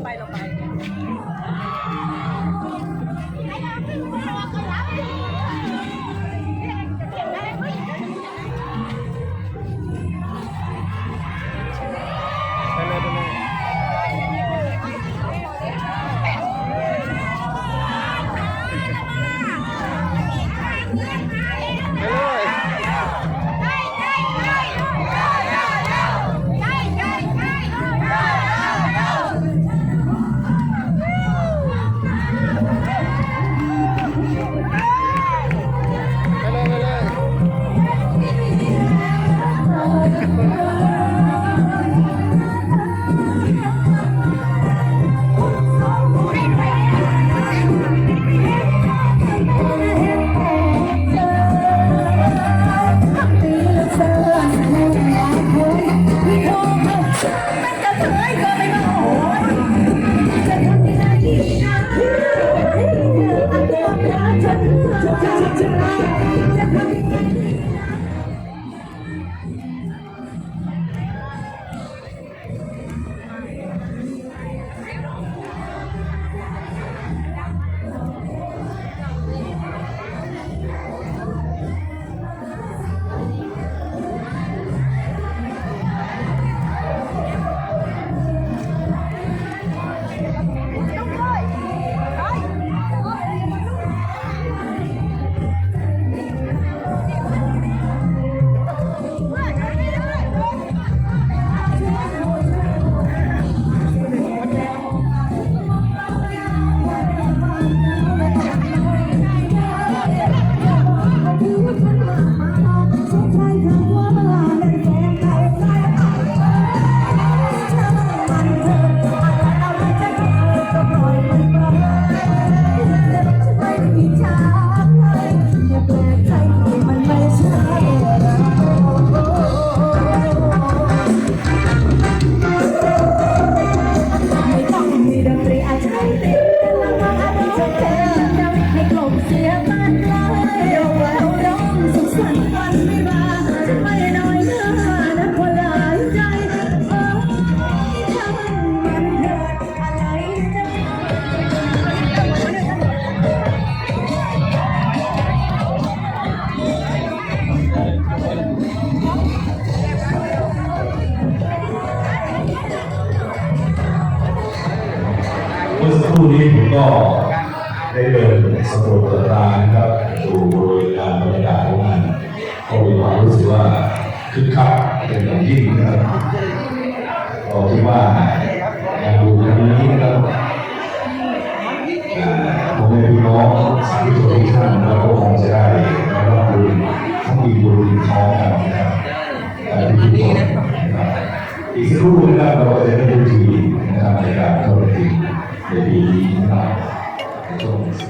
ราไปเราไป ก็ได้เดินสำรวจตรวจตรานะครับดูบริเวณการบรรยากาศของงานก็มีความรู้สึกว่าคึกคักเป็นอย่างยิ่งนะครับก็คิดว่างานบุญครั้งนี้นะครับผมแม่พี่น้องสาธุชนทุกท่านเราก็คงจะได้รับบุญทั้งมีบุญท้องกันนะครับอ่าทุกคนนะครับอีกสักครู่นะครับเราก็จะได้ดูทีนะครับในการเข้าไปถึง ในปีนี้นะครับในช่วงสิบโมง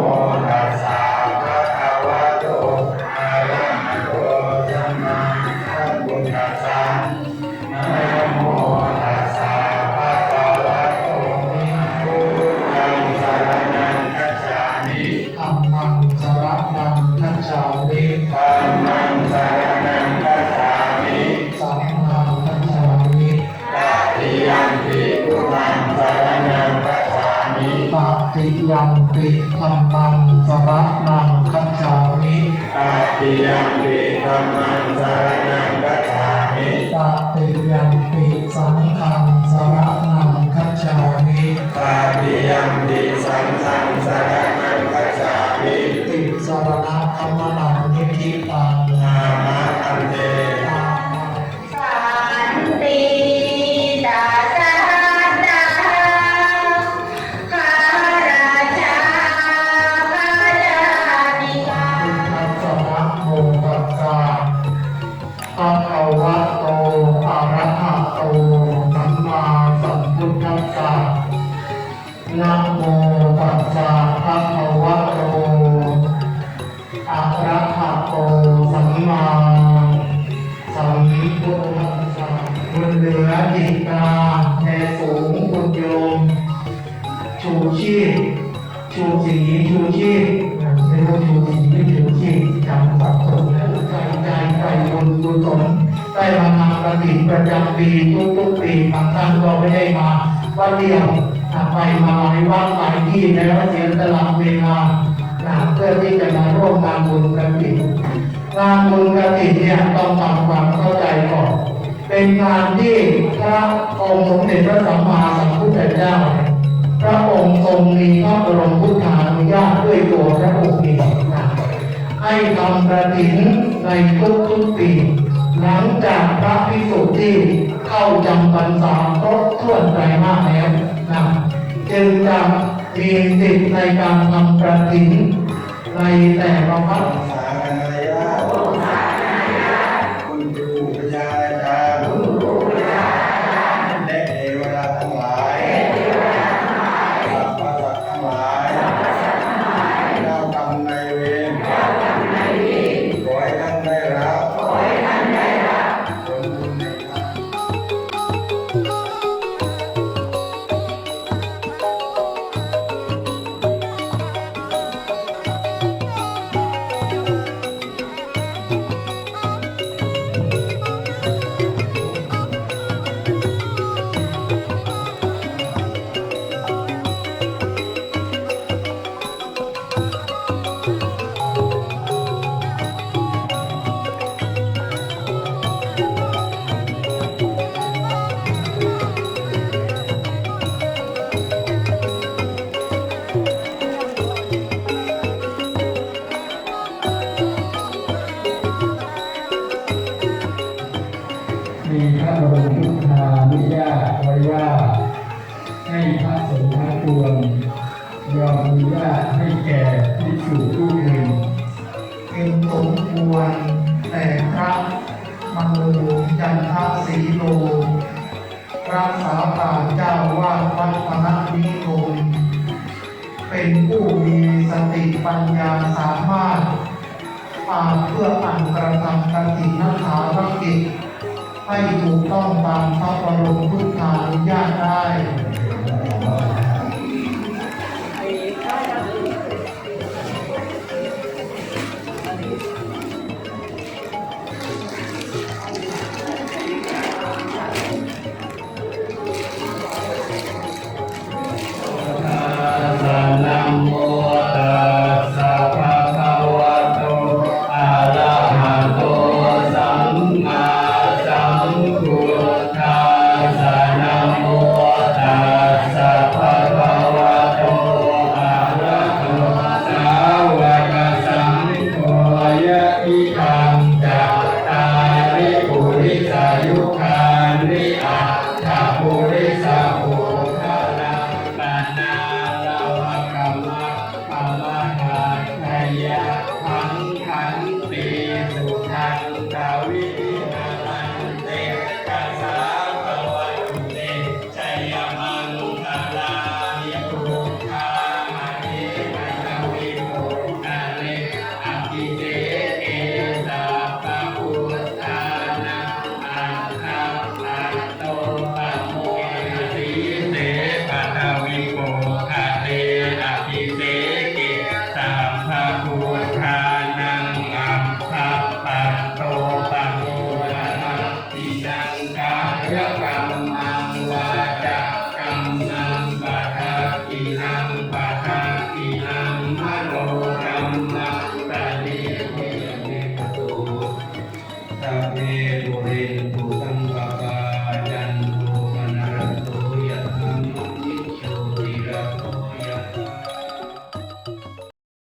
ติยัมปิธรรมังสารนังกัจฉามิตติยัมปิสังฆังสารนังกัจฉามิตัติยัมปิสังฆังสารนัง เหลือจิตตาแผ่สูงบุญโยม ชูชีพ ชูสีชูชีพไม่รู้ชูสีหรือชูชีพจำสับสนแล้วใจใจใจบุญกุศลได้มาทำกระถิ่นประจำปีทุกๆปีบางท่านก็ไม่ได้มาวันเดียวอะไปมาหลายวัดหลายที่แล้วเสียสละเวลานะเพื่อที่จะมาร่วมงานบุญกระถิ่นงานบุญกระถิ่นเนี่ยต้องทำความเข้าใจก่อน เป็นงานที่พระองค์สมเด็จพระสัมมาสัมพุทธเจ้า พระองค์ทรงมีพระบรมพุทธานุญาตด้วยตัวพระองค์เองให้ทำกระถิ่นในทุกทุกปีหลังจากพระภิกษุที่เข้าจำพรรษาครบถ้วนไตรมาสแล้วนะจึงจะมีสิทธิ์ในการทำกระถิ่นในแต่ละวัดสาธา ระมโนจันทสีโลรักษาการเจ้าวาดวัดพนันิคมเป็นผู้มีสติปัญญาสามารถอาเพื่ออันกระทำกตินักขาภกิจให้ถูกต้องตามพระบรมพุทธานุญาตได้